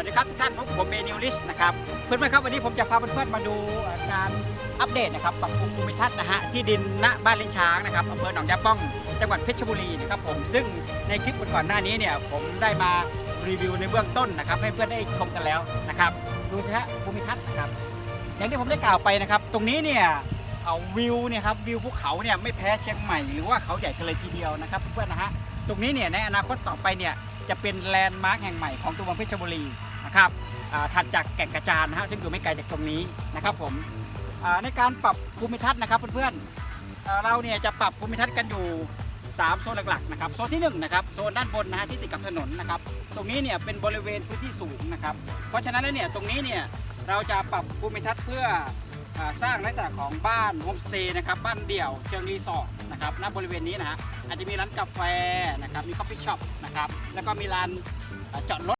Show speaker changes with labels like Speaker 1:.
Speaker 1: วัสดีครับทุกท่านพบผมเมนิวลิชนะครับเพื่อนๆครับวันนี้ผมจะพาเพื่อนๆมาดูการอัปเดตนะครับปรับปรุงภูมิทัศน์นะฮะที่ดินณบ้านเลี้ยงช้างนะครับอำเภอหนองยาป้องจังหวัดเพชรบุรีนะครับผมซึ่งในคลิปก่อนหน้านี้เนี่ยผมได้มารีวิวในเบื้องต้นนะครับ ให้เพื่อนได้ชมกันแล้วนะครับดูสิฮะภูมิทัศน์นะครับอย่างที่ผมได้กล่าวไปนะครับ ตรงนี้เนี่ยเอาวิวเนี่ยครับวิวภูเขาเนี่ยไม่แพ้เชียงใหม่หรือว่าเขาใหญ่กันเลยทีเดียวนะครับเพื่อนๆนะฮะตรงนี้เนี่ยในอนาคตต่อไปเนี่ย จะเป็นแลนด์มาร์คแห่งใหม่ของตัวเมืองเพชรบุรีนะครับถัดจากแก่งกระจานนะฮะซึ่งอยู่ไม่ไกลจากตรงนี้นะครับผมในการปรับภูมิทัศน์นะครับเพื่อนๆเราเนี่ยจะปรับภูมิทัศน์กันอยู่ 3 โซนหลักๆนะครับโซนที่1นะครับโซนด้านบนนะฮะที่ติดกับถนนนะครับตรงนี้เนี่ยเป็นบริเวณพื้นที่สูงนะครับเพราะฉะนั้นแล้วเนี่ยตรงนี้เนี่ยเราจะปรับภูมิทัศน์เพื่อ สร้างลักษณะของบ้านโฮมสเตย์นะครับบ้านเดี่ยวเชิงรีสอร์ทนะครับณบริเวณนี้นะฮะอาจจะมีร้านกาแฟนะครับมีคอฟฟี่ช็อปนะครับแล้วก็มีร้านจอดรถ